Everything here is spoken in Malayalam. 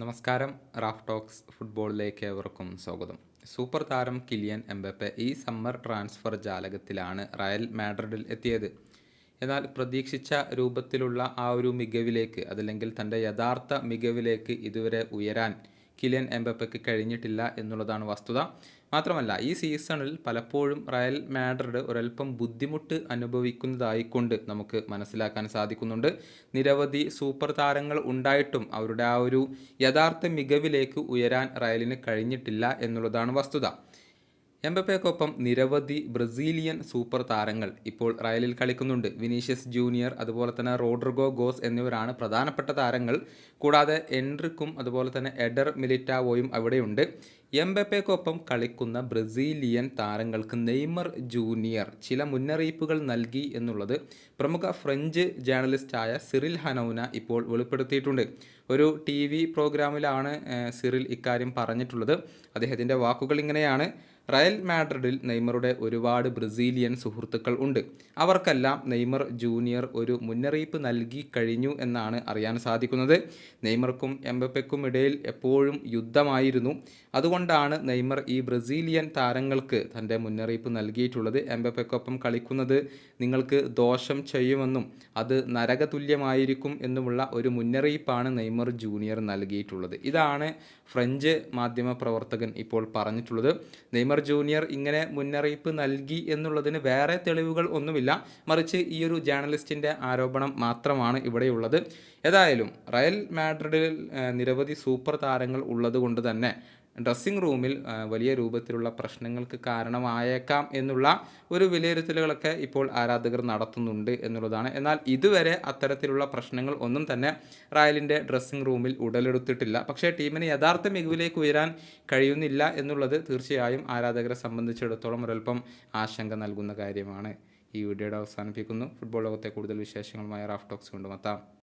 നമസ്കാരം റാഫ് ടോക്സ് ഫുട്ബോളിലേക്ക് ഏവർക്കും സ്വാഗതം. സൂപ്പർ താരം കിലിയൻ എംബപ്പെ ഈ സമ്മർ ട്രാൻസ്ഫർ ജാലകത്തിലാണ് റയൽ മാഡ്രിഡിൽ എത്തിയത്. എന്നാൽ പ്രതീക്ഷിച്ച രൂപത്തിലുള്ള ആ ഒരു മികവിലേക്ക് അതല്ലെങ്കിൽ തന്റെ യഥാർത്ഥ മികവിലേക്ക് ഇതുവരെ ഉയരാൻ കിലിയൻ എംബപ്പയ്ക്ക് കഴിഞ്ഞിട്ടില്ല എന്നുള്ളതാണ് വസ്തുത. മാത്രമല്ല ഈ സീസണിൽ പലപ്പോഴും റയൽ മാഡ്രിഡ് ഒരൽപ്പം ബുദ്ധിമുട്ട് അനുഭവിക്കുന്നതായിക്കൊണ്ട് നമുക്ക് മനസ്സിലാക്കാൻ സാധിക്കുന്നുണ്ട്. നിരവധി സൂപ്പർ താരങ്ങൾ ഉണ്ടായിട്ടും അവരുടെ ആ ഒരു യഥാർത്ഥ മികവിലേക്ക് ഉയരാൻ റയലിന് കഴിഞ്ഞിട്ടില്ല എന്നുള്ളതാണ് വസ്തുത. എംബപ്പയ്ക്കൊപ്പം നിരവധി ബ്രസീലിയൻ സൂപ്പർ താരങ്ങൾ ഇപ്പോൾ റയലിൽ കളിക്കുന്നുണ്ട്. വിനീഷ്യസ് ജൂനിയർ അതുപോലെ തന്നെ റോഡ്രിഗോ ഗോസ് എന്നിവരാണ് പ്രധാനപ്പെട്ട താരങ്ങൾ. കൂടാതെ എൻട്രിക്കും അതുപോലെ തന്നെ എഡർ മിലിറ്റാവോയും അവിടെയുണ്ട്. എംബപ്പേക്കൊപ്പം കളിക്കുന്ന ബ്രസീലിയൻ താരങ്ങൾക്ക് നെയ്മർ ജൂനിയർ ചില മുന്നറിയിപ്പുകൾ നൽകി എന്നുള്ളത് പ്രമുഖ ഫ്രഞ്ച് ജേർണലിസ്റ്റായ സിറിൽ ഹനൌന ഇപ്പോൾ വെളിപ്പെടുത്തിയിട്ടുണ്ട്. ഒരു ടി വി പ്രോഗ്രാമിലാണ് സിറിൽ ഇക്കാര്യം പറഞ്ഞിട്ടുള്ളത്. അദ്ദേഹത്തിന്റെ വാക്കുകൾ ഇങ്ങനെയാണ്. റയൽ മാഡ്രിഡിൽ നെയ്മറുടെ ഒരുപാട് ബ്രസീലിയൻ സുഹൃത്തുക്കൾ ഉണ്ട്. അവർക്കെല്ലാം നെയ്മർ ജൂനിയർ ഒരു മുന്നറിയിപ്പ് നൽകി കഴിഞ്ഞു എന്നാണ് അറിയാൻ സാധിക്കുന്നത്. നെയ്മർക്കും എംബപ്പയ്ക്കും ഇടയിൽ എപ്പോഴും യുദ്ധമായിരുന്നു. അതുകൊണ്ടാണ് നെയ്മർ ഈ ബ്രസീലിയൻ താരങ്ങൾക്ക് തന്റെ മുന്നറിയിപ്പ് നൽകിയിട്ടുള്ളത്. എംബപ്പയ്ക്കൊപ്പം കളിക്കുന്നത് നിങ്ങൾക്ക് ദോഷം ചെയ്യുമെന്നും അത് നരകതുല്യമായിരിക്കും എന്നുമുള്ള ഒരു മുന്നറിയിപ്പാണ് നെയ്മർ ജൂനിയർ നൽകിയിട്ടുള്ളത്. ഇതാണ് ഫ്രഞ്ച് മാധ്യമ പ്രവർത്തകൻ ഇപ്പോൾ പറഞ്ഞിട്ടുള്ളത് നെയ്മർ ജൂനിയർ ഇങ്ങനെ മുന്നറിയിപ്പ് നൽകി എന്നുള്ളതിന് വേറെ തെളിവുകൾ ഒന്നുമില്ല. മറിച്ച് ഈ ഒരു ജേർണലിസ്റ്റിന്റെ ആരോപണം മാത്രമാണ് ഇവിടെയുള്ളത്. ഏതായാലും റയൽ മാഡ്രിഡിൽ നിരവധി സൂപ്പർ താരങ്ങൾ ഉള്ളതുകൊണ്ട് തന്നെ ഡ്രസ്സിംഗ് റൂമിൽ വലിയ രൂപത്തിലുള്ള പ്രശ്നങ്ങൾക്ക് കാരണമായേക്കാം എന്നുള്ള ഒരു വിലയിരുത്തലുകളൊക്കെ ഇപ്പോൾ ആരാധകർ നടത്തുന്നുണ്ട് എന്നുള്ളതാണ്. എന്നാൽ ഇതുവരെ അത്തരത്തിലുള്ള പ്രശ്നങ്ങൾ ഒന്നും തന്നെ റായലിന്റെ ഡ്രസ്സിംഗ് റൂമിൽ ഉടലെടുത്തിട്ടില്ല. പക്ഷേ ടീമിന് യഥാർത്ഥ മികവിലേക്ക് ഉയരാൻ കഴിയുന്നില്ല എന്നുള്ളത് തീർച്ചയായും ആരാധകരെ സംബന്ധിച്ചിടത്തോളം ഒരൽപ്പം ആശങ്ക നൽകുന്ന കാര്യമാണ്. ഈ വീഡിയോയുടെ അവസാനിപ്പിക്കുന്നു. ഫുട്ബോൾ ലോകത്തെ കൂടുതൽ വിശേഷങ്ങളുമായ റാഫ് ടോക്സ് കൊണ്ടുമെത്താം.